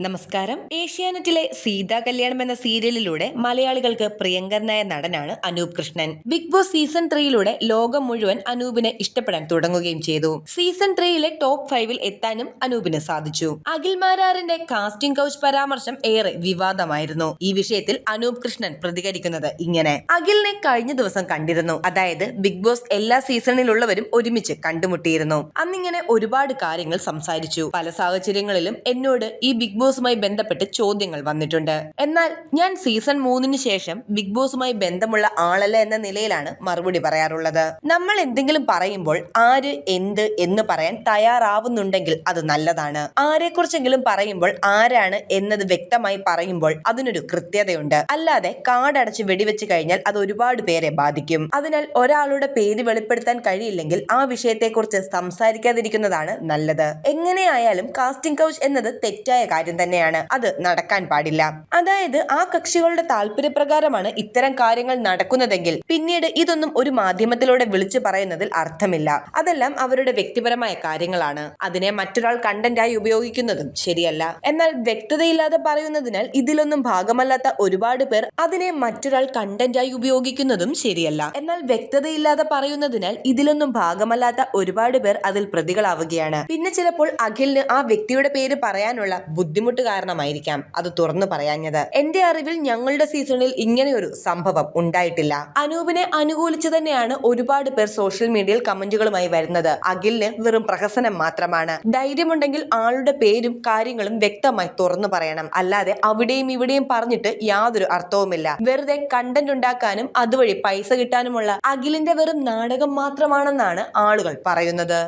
നമസ്കാരം. ഏഷ്യാനെറ്റിലെ സീതാ കല്യാണം എന്ന സീരിയലിലൂടെ മലയാളികൾക്ക് പ്രിയങ്കരനായ നടനാണ് Anoop Krishnan. Bigg Boss season ത്രീയിലൂടെ ലോകം മുഴുവൻ അനൂപിനെ ഇഷ്ടപ്പെടാൻ തുടങ്ങുകയും ചെയ്തു. സീസൺ ത്രീയിലെ ടോപ്പ് ഫൈവിൽ എത്താനും അനൂപിന് സാധിച്ചു. അഖിൽ മാരാറിന്റെ കാസ്റ്റിംഗ് കൗച്ച് പരാമർശം ഏറെ വിവാദമായിരുന്നു. ഈ വിഷയത്തിൽ അനൂപ് കൃഷ്ണൻ പ്രതികരിക്കുന്നത് ഇങ്ങനെ. അഖിലിനെ കഴിഞ്ഞ ദിവസം കണ്ടിരുന്നു. അതായത് ബിഗ് ബോസ് എല്ലാ സീസണിലുള്ളവരും ഒരുമിച്ച് കണ്ടുമുട്ടിയിരുന്നു. അന്നിങ്ങനെ ഒരുപാട് കാര്യങ്ങൾ സംസാരിച്ചു. പല സാഹചര്യങ്ങളിലും എന്നോട് ഈ ബിഗ് ബോസുമായി ബന്ധപ്പെട്ട് ചോദ്യങ്ങൾ വന്നിട്ടുണ്ട്. എന്നാൽ ഞാൻ സീസൺ മൂന്നിന് ശേഷം ബിഗ് ബോസുമായി ബന്ധമുള്ള ആളല്ല എന്ന നിലയിലാണ് മറുപടി പറയാറുള്ളത്. നമ്മൾ എന്തെങ്കിലും പറയുമ്പോൾ ആര് എന്ത് എന്ന് പറയാൻ തയ്യാറാവുന്നുണ്ടെങ്കിൽ അത് നല്ലതാണ്. ആരെക്കുറിച്ചെങ്കിലും പറയുമ്പോൾ ആരാണ് എന്നത് വ്യക്തമായി പറയുമ്പോൾ അതിനൊരു കൃത്യതയുണ്ട്. അല്ലാതെ കാടടച്ച് വെടിവെച്ച് കഴിഞ്ഞാൽ അത് ഒരുപാട് പേരെ ബാധിക്കും. അതിനാൽ ഒരാളുടെ പേര് വെളിപ്പെടുത്താൻ കഴിയില്ലെങ്കിൽ ആ വിഷയത്തെക്കുറിച്ച് സംസാരിക്കാതിരിക്കുന്നതാണ് നല്ലത്. എങ്ങനെയായാലും കാസ്റ്റിംഗ് കൗച്ച് എന്നത് തെറ്റായ കാര്യം തന്നെയാണ്. അത് നടക്കാൻ പാടില്ല. അതായത് ആ കക്ഷികളുടെ താല്പര്യപ്രകാരമാണ് ഇത്തരം കാര്യങ്ങൾ നടക്കുന്നതെങ്കിൽ പിന്നീട് ഇതൊന്നും ഒരു മാധ്യമത്തിലൂടെ വിളിച്ചു പറയുന്നതിൽ അർത്ഥമില്ല. അതെല്ലാം അവരുടെ വ്യക്തിപരമായ കാര്യങ്ങളാണ്. അതിനെ മറ്റൊരാൾ കണ്ടന്റായി ഉപയോഗിക്കുന്നതും ശരിയല്ല. എന്നാൽ വ്യക്തതയില്ലാതെ പറയുന്നതിനാൽ ഇതിലൊന്നും ഭാഗമല്ലാത്ത ഒരുപാട് പേർ അതിനെ മറ്റൊരാൾ കണ്ടന്റായി ഉപയോഗിക്കുന്നതും ശരിയല്ല. എന്നാൽ വ്യക്തതയില്ലാതെ പറയുന്നതിനാൽ ഇതിലൊന്നും ഭാഗമല്ലാത്ത ഒരുപാട് പേർ അതിൽ പ്രതികളാവുകയാണ്. പിന്നെ ചിലപ്പോൾ അഖിലിന് ആ വ്യക്തിയുടെ പേര് പറയാനുള്ള ബുദ്ധിമുട്ട് കാരണമായിരിക്കാം അത് തുറന്നു പറയാഞ്ഞത്. എന്റെ അറിവിൽ ഞങ്ങളുടെ സീസണിൽ ഇങ്ങനെ ഒരു സംഭവം ഉണ്ടായിട്ടില്ല. അനൂപിനെ അനുകൂലിച്ചു തന്നെയാണ് ഒരുപാട് പേർ സോഷ്യൽ മീഡിയയിൽ കമന്റുകളുമായി വരുന്നത്. അഖിലിന് വെറും പ്രഹസനം മാത്രമാണ്. ധൈര്യമുണ്ടെങ്കിൽ ആളുടെ പേരും കാര്യങ്ങളും വ്യക്തമായി തുറന്നു പറയണം. അല്ലാതെ അവിടെയും ഇവിടെയും പറഞ്ഞിട്ട് യാതൊരു അർത്ഥവുമില്ല. വെറുതെ കണ്ടന്റ് ഉണ്ടാക്കാനും അതുവഴി പൈസ കിട്ടാനുമുള്ള അഖിലിന്റെ വെറും നാടകം മാത്രമാണെന്നാണ് ആളുകൾ പറയുന്നത്.